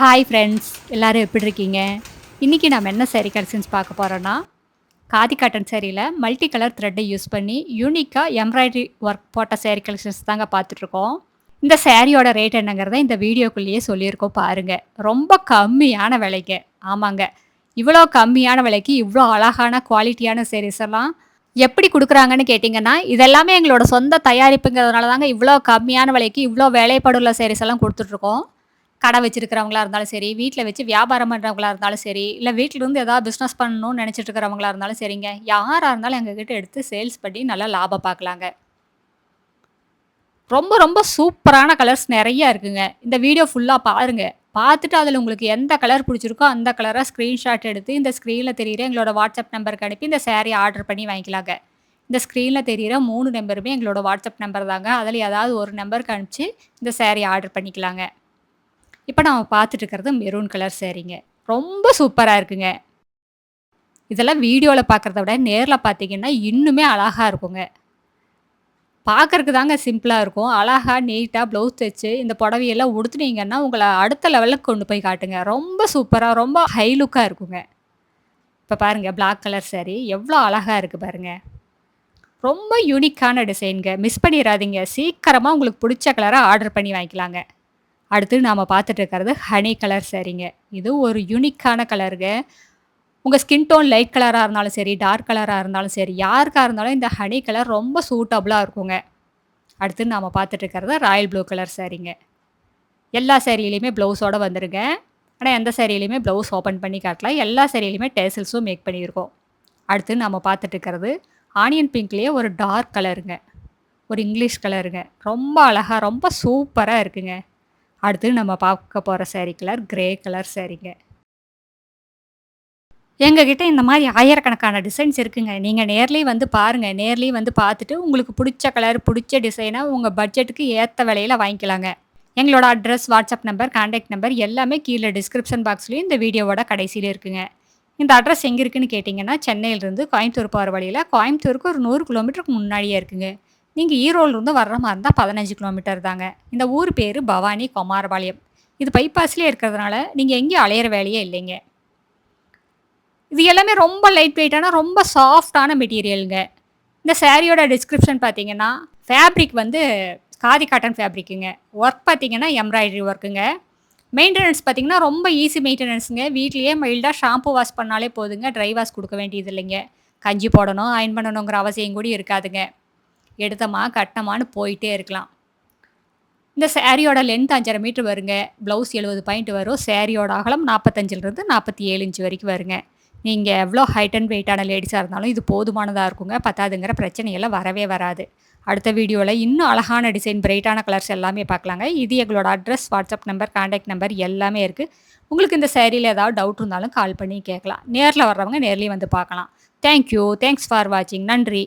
Hi friends எல்லோரும் எப்படி இருக்கீங்க? இன்றைக்கி நம்ம என்ன சேரீ கலெக்ஷன்ஸ் பார்க்க போகிறோன்னா காதி காட்டன் சேரீயில் மல்டி கலர் த்ரெட்டை யூஸ் பண்ணி யூனிக்காக எம்ப்ராய்டரி ஒர்க் போட்ட சேரீ கலெக்ஷன்ஸ் தாங்க பார்த்துட்ருக்கோம். இந்த சேரீயோட ரேட் என்னங்கிறத இந்த வீடியோக்குள்ளேயே சொல்லியிருக்கோம் பாருங்கள் ரொம்ப கம்மியான விலைக்கு. ஆமாங்க. இவ்வளோ கம்மியான விலைக்கு இவ்வளோ அழகான குவாலிட்டியான சேரீஸ் எல்லாம் எப்படி கொடுக்குறாங்கன்னு கேட்டிங்கன்னா இதெல்லாமே எங்களோட சொந்த தயாரிப்புங்கிறதுனால தாங்க இவ்வளோ கம்மியான விலைக்கு இவ்வளோ வேலைப்படுள்ள சேரீஸ் எல்லாம் கொடுத்துட்ருக்கோம். கடை வச்சிருக்கிறவங்களா இருந்தாலும் சரி வீட்டில் வச்சு வியாபாரம் பண்ணுறவங்களா இருந்தாலும் சரி இல்லை வீட்டில் இருந்து ஏதாவது பிஸ்னஸ் பண்ணணும்னு நினச்சிட்டு இருக்கிறவங்களா இருந்தாலும் சரிங்க. யாராக இருந்தாலும் எங்ககிட்ட எடுத்து சேல்ஸ் பண்ணி நல்லா லாபம் பார்க்கலாங்க. ரொம்ப ரொம்ப சூப்பரான கலர்ஸ் நிறையா இருக்குங்க. இந்த வீடியோ ஃபுல்லாக பாருங்க. பார்த்துட்டு அதில் உங்களுக்கு எந்த கலர் பிடிச்சிருக்கோ அந்த கலரை ஸ்க்ரீன்ஷாட் எடுத்து இந்த ஸ்க்ரீனில் தெரியிற எங்களோட வாட்ஸ்அப் நம்பருக்கு அனுப்பி இந்த சேரீ ஆர்டர் பண்ணி வாங்கிக்கலாங்க. இந்த ஸ்க்ரீனில் தெரியிற மூணு நம்பருமே எங்களோட வாட்ஸ்அப் நம்பர் தாங்க. அதில் ஏதாவது ஒரு நம்பருக்கு அனுப்பிச்சு இந்த சேரீ ஆர்டர் பண்ணிக்கலாங்க. இப்போ நம்ம பார்த்துட்டு இருக்கிறது மெரூன் கலர் சேரீங்க ரொம்ப சூப்பராக இருக்குங்க. இதெல்லாம் வீடியோவில் பார்க்குறத விட நேரில் பார்த்தீங்கன்னா இன்னுமே அழகாக இருக்குங்க. பார்க்கறக்கு தாங்க சிம்பிளாக இருக்கும். அழகாக நீட்டாக ப்ளவுஸ் தைச்சு இந்த புடவையெல்லாம் உடுத்துனீங்கன்னா உங்களை அடுத்த லெவலுக்கு கொண்டு போய் காட்டுங்க. ரொம்ப சூப்பராக ரொம்ப ஹை லுக்காக இருக்குங்க. இப்போ பாருங்கள் பிளாக் கலர் saree எவ்வளோ அழகாக இருக்குது பாருங்கள் ரொம்ப யூனிக்கான டிசைனுங்க மிஸ் பண்ணிடாதீங்க சீக்கிரமாக உங்களுக்கு பிடிச்ச கலராக ஆர்டர் பண்ணி வாங்கிக்கலாங்க. அடுத்து நாம் பார்த்துட்டு இருக்கிறது ஹனி கலர் சரிங்க. இது ஒரு யூனிக்கான கலருங்க உங்கள் ஸ்கின் டோன் லைட் கலராக இருந்தாலும் சரி டார்க் கலராக இருந்தாலும் சரி யாருக்காக இருந்தாலும் இந்த ஹனி கலர் ரொம்ப சூட்டபுளாக இருக்குங்க. அடுத்து நாம் பார்த்துட்டு இருக்கிறது ராயல் ப்ளூ கலர் சரிங்க. எல்லா சேரீலையுமே ப்ளவுஸோடு வந்துருங்க. ஆனால் எந்த சேரீலையுமே ப்ளவுஸ் ஓப்பன் பண்ணி காட்டலாம் எல்லா சேரீலையுமே டேசல்ஸும் மேக் பண்ணியிருக்கோம். அடுத்து நம்ம பார்த்துட்டு இருக்கிறது ஆனியன் பிங்க்லேயே ஒரு டார்க் கலருங்க ஒரு இங்கிலீஷ் கலருங்க ரொம்ப அழகாக ரொம்ப சூப்பராக இருக்குங்க. அடுத்து நம்ம பார்க்க போகிற saree கலர் கிரே கலர் சாரீங்க எங்ககிட்ட இந்த மாதிரி ஆயிரக்கணக்கான டிசைன்ஸ் இருக்குங்க. நீங்கள் நேர்லேயே வந்து பாருங்கள் நேர்லேயே வந்து பார்த்துட்டு உங்களுக்கு பிடிச்ச கலர் பிடிச்ச டிசைனாக உங்கள் பட்ஜெட்டுக்கு ஏற்ற விலையில் வாங்கிக்கலாங்க. எங்களோட address WhatsApp number contact number எல்லாமே கீழே டிஸ்கிரிப்ஷன் பாக்ஸ்லேயும் இந்த வீடியோவோட கடைசியில் இருக்குங்க. இந்த அட்ரஸ் எங்கே இருக்குன்னு கேட்டிங்கன்னா சென்னையிலேருந்து கோயம்புத்தூர் போகிற வழியில் கோயம்புத்தூருக்கு ஒரு நூறு கிலோமீட்டருக்கு முன்னாடியே இருக்குங்க. நீங்கள் ஈரோட்லேருந்து வர்ற மாதிரி இருந்தால் பதினஞ்சு கிலோமீட்டர் தாங்க. இந்த ஊர் பேர் பவானி குமாரபாளையம். இது பைபாஸ்லேயே இருக்கிறதுனால நீங்கள் எங்கேயும் அலையிற வேலையே இல்லைங்க. இது எல்லாமே ரொம்ப லைட் வெயிட்டான ரொம்ப சாஃப்டான மெட்டீரியலுங்க இந்த சேரீயோட டிஸ்கிரிப்ஷன் பார்த்தீங்கன்னா ஃபேப்ரிக் வந்து காதி காட்டன் ஃபேப்ரிக்குங்க ஒர்க் பார்த்தீங்கன்னா எம்ப்ராய்டரி ஒர்க்குங்க மெயின்டெனன்ஸ் பார்த்தீங்கன்னா ரொம்ப ஈஸி மெயின்டெனன்ஸுங்க வீட்லேயே மைல்டாக ஷாம்பு வாஷ் பண்ணாலே போதுங்க. ட்ரை வாஷ் கொடுக்க வேண்டியது இல்லைங்க. கஞ்சி போடணும் அயன் பண்ணணுங்கிற அவசியம் கூட இருக்காதுங்க. எடுத்தமா கட்டமான்னு போயிட்டே இருக்கலாம். இந்த சேரீயோட லென்த் அஞ்சரை மீட்ரு வருங்க. ப்ளவுஸ் எழுபது பாயிண்ட் வரும். சேரீயோட அகலம் நாற்பத்தஞ்சிலிருந்து நாற்பத்தி ஏழு இன்ச்சு வரைக்கும் வருங்க. நீங்கள் எவ்வளோ ஹைட் அண்ட் வெயிட்டான லேடிஸாக இருந்தாலும் இது போதுமானதாக இருக்குங்க. பத்தாதுங்கிற பிரச்சனையெல்லாம் வரவே வராது. அடுத்த வீடியோவில் இன்னும் அழகான டிசைன் பிரைட்டான கலர்ஸ் எல்லாமே பார்க்கலாங்க. இது எங்களோட address WhatsApp number contact number எல்லாமே இருக்குது உங்களுக்கு இந்த சேரீயில் ஏதாவது டவுட் இருந்தாலும் கால் பண்ணி கேட்கலாம். நேரில் வர்றவங்க நேர்லேயும் வந்து பார்க்கலாம். தேங்க்யூ தேங்க்ஸ் ஃபார் வாட்சிங் நன்றி.